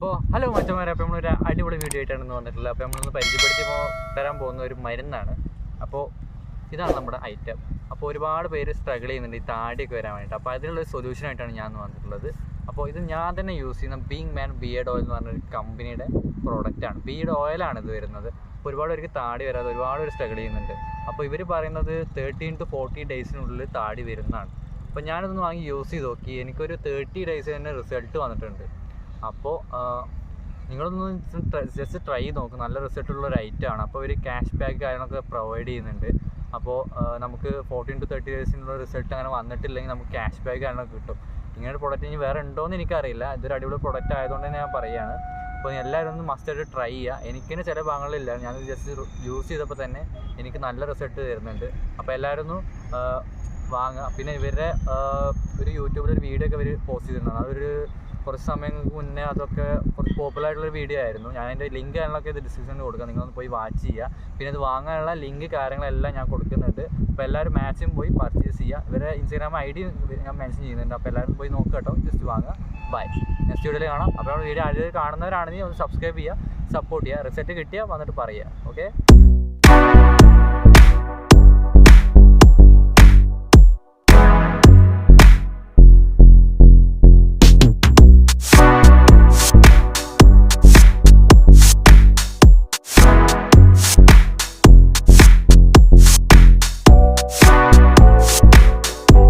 അപ്പോൾ ഹലോ മച്ചന്മാരെ അപ്പോൾ നമ്മളൊരു അടിപൊളി വീഡിയോ ആയിട്ടാണ് ഇന്ന് വന്നിട്ടുള്ളത്. അപ്പോൾ നമ്മളൊന്ന് പരിചയപ്പെടുത്തിയപ്പോൾ തരാൻ പോകുന്ന ഒരു മരുന്നാണ്. അപ്പോൾ ഇതാണ് നമ്മുടെ ഐറ്റം അപ്പോൾ ഒരുപാട് പേര് സ്ട്രഗിൾ ചെയ്യുന്നുണ്ട് ഈ താടിയൊക്കെ വരാൻ വേണ്ടിയിട്ട് അപ്പോൾ അതിനുള്ള സൊല്യൂഷൻ ആയിട്ടാണ് ഞാൻ വന്നിട്ടുള്ളത്. അപ്പോൾ ഇത് ഞാൻ തന്നെ യൂസ് ചെയ്യുന്ന ബീങ് മാൻ ബിയേഡ് ഓയിൽ എന്ന് പറഞ്ഞൊരു കമ്പനിയുടെ പ്രോഡക്റ്റാണ് ബിയേഡ് ഓയിലാണ് ഇത് വരുന്നത്. ഒരുപാട് പേർക്ക് താടി വരാതെ ഒരുപാട് പേര് സ്ട്രഗിൾ ചെയ്യുന്നുണ്ട്. അപ്പോൾ ഇവർ പറയുന്നത് തേർട്ടീൻ ടു ഫോർട്ടി ഡേയ്സിനുള്ളിൽ താടി വരുന്നതാണ്. അപ്പോൾ ഞാനിതൊന്ന് വാങ്ങി യൂസ് ചെയ്ത് നോക്കി. എനിക്കൊരു തേർട്ടി ഡേയ്സ് തന്നെ റിസൾട്ട് വന്നിട്ടുണ്ട്. അപ്പോൾ നിങ്ങളൊന്ന് ജസ്റ്റ് ട്രൈ ചെയ്ത് നോക്ക്. നല്ല റിസൾട്ട് ഉള്ള ഒരു ഐറ്റം ആണ്. അപ്പോൾ ഒരു ക്യാഷ് ബാക്ക് കാര്യങ്ങളൊക്കെ പ്രൊവൈഡ് ചെയ്യുന്നുണ്ട്. അപ്പോൾ നമുക്ക് ഫോർട്ടീൻ ടു തേർട്ടി ഡേയ്സിനുള്ള റിസൾട്ട് അങ്ങനെ വന്നിട്ടില്ലെങ്കിൽ നമുക്ക് ക്യാഷ് ബാക്ക് കാര്യങ്ങളൊക്കെ കിട്ടും. ഇങ്ങനെ ഒരു പ്രൊഡക്റ്റ് ഇനി വേറെ ഉണ്ടോ എന്ന് എനിക്കറിയില്ല. ഇതൊരു അടിപൊളി പ്രൊഡക്റ്റ് ആയതുകൊണ്ട് തന്നെ ഞാൻ പറയുകയാണ് അപ്പോൾ എല്ലാവരും ഒന്ന് മസ്റ്റ് ആയിട്ട് ട്രൈ ചെയ്യുക. എനിക്ക് തന്നെ ചില ഭാഗങ്ങളില്ല. ഞാൻ ജസ്റ്റ് യൂസ് ചെയ്തപ്പോൾ തന്നെ എനിക്ക് നല്ല റിസൾട്ട് തരുന്നുണ്ട്. അപ്പോൾ എല്ലാവരും ഒന്ന് വാങ്ങുക. പിന്നെ ഇവരുടെ ഒരു യൂട്യൂബിൽ ഒരു വീഡിയോ ഒക്കെ ഇവർ പോസ്റ്റ് ചെയ്തിട്ടുണ്ടായിരുന്നു അതൊരു കുറച്ച് സമയങ്ങൾക്ക് മുന്നേ അതൊക്കെ കുറച്ച് പോപ്പുലർ ആയിട്ടുള്ള വീഡിയോ ആയിരുന്നു. ഞാൻ അതിന്റെ ലിങ്ക് കാര്യങ്ങളൊക്കെ ഇത് ഡിസ്ക്രിപ്ഷനിൽ കൊടുക്കാം. നിങ്ങളൊന്ന് പോയി വാച്ച് ചെയ്യുക. പിന്നെ ഇത് വാങ്ങാനുള്ള ലിങ്ക് കാര്യങ്ങളെല്ലാം ഞാൻ കൊടുക്കുന്നുണ്ട്. അപ്പോൾ എല്ലാവരും മാച്ചും പോയി പർച്ചേസ് ചെയ്യുക. ഇവരെ ഇൻസ്റ്റാഗ്രാം ഐ ഡി ഞാൻ മെൻഷൻ ചെയ്യുന്നുണ്ട്. അപ്പോൾ എല്ലാവരും പോയി നോക്കുക കേട്ടോ. ജസ്റ്റ് വാങ്ങുക. ബൈ നെക്സ്റ്റ് വീഡിയോയിൽ കാണാം. അപ്പോൾ വീഡിയോ ആദ്യം കാണുന്നവരാണെങ്കിൽ ഒന്ന് സബ്സ്ക്രൈബ് ചെയ്യുക സപ്പോർട്ട് ചെയ്യുക. റിസൾട്ട് കിട്ടിയാൽ വന്നിട്ട് പറയുക. ഓക്കെ